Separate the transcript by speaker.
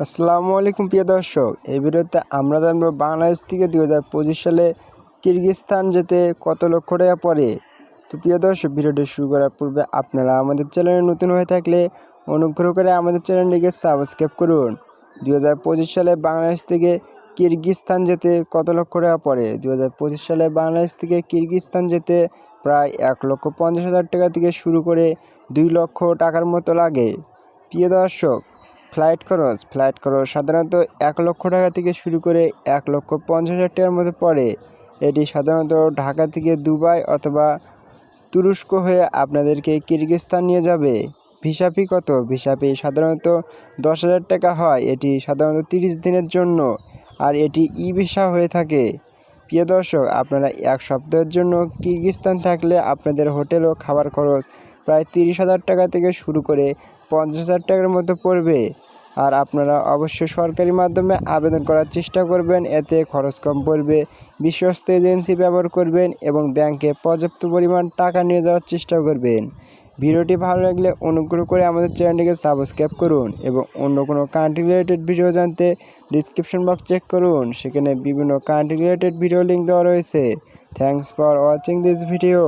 Speaker 1: আসসালামু আলাইকুম প্রিয় দর্শক, এই ভিডিওতে আমরা জানব বাংলাদেশ থেকে দুই হাজার পঁচিশ সালে কিরগিজস্তান যেতে কত লক্ষ টাকা পড়ে। তো প্রিয় দর্শক, ভিডিওটি শুরু করার পূর্বে আপনারা আমাদের চ্যানেলে নতুন হয়ে থাকলে অনুগ্রহ করে আমাদের চ্যানেলটিকে সাবস্ক্রাইব করুন। দুই হাজার পঁচিশ সালে বাংলাদেশ থেকে কিরগিজস্তান যেতে কত লক্ষ টাকা পড়ে? দু হাজার পঁচিশ সালে বাংলাদেশ থেকে কিরগিজস্তান যেতে প্রায় এক লক্ষ পঞ্চাশ হাজার টাকা থেকে শুরু করে দুই লক্ষ টাকার মতো লাগে। প্রিয় দর্শক ফ্লাইট খরচ। ফ্লাইট খরচ সাধারণত এক লক্ষ টাকা থেকে শুরু করে এক লক্ষ পঞ্চাশ হাজার টাকার মধ্যে পড়ে। এটি সাধারণত ঢাকা থেকে দুবাই অথবা তুরস্ক হয়ে আপনাদেরকে কিরগিজস্তান নিয়ে যাবে। ভিসা ফি কত? ভিসা ফি সাধারণত দশ হাজার টাকা হয়। এটি সাধারণত তিরিশ দিনের জন্য। আর এটি ই ভিসা হয়ে থাকে। প্রিয় দর্শক, আপনারা এক সপ্তাহের জন্য কিরগিজস্তান থাকলে আপনাদের হোটেল ও খাবার খরচ প্রায় তিরিশ হাজার টাকা থেকে শুরু করে পঞ্চাশ হাজার টাকার মতো পড়বে। আর আপনারা অবশ্যই সরকারি মাধ্যমে আবেদন করার চেষ্টা করবেন। এতে খরচ কম পড়বে, বিশ্বস্ত এজেন্সি ব্যবহার করবেন এবং ব্যাংকে পর্যাপ্ত পরিমাণ টাকা নিয়ে যাওয়ার চেষ্টা করবেন। ভিডিওটি ভালো লাগলে অনুগ্রহ করে আমাদের চ্যানেলটিকে সাবস্ক্রাইব করুন এবং অন্য কোনো কান্ট্রি রিলেটেড ভিডিও জানতে ডিসক্রিপশন বক্স চেক করুন। সেখানে বিভিন্ন কান্ট্রি রিলেটেড ভিডিও লিঙ্ক দেওয়া রয়েছে। Thanks for watching this video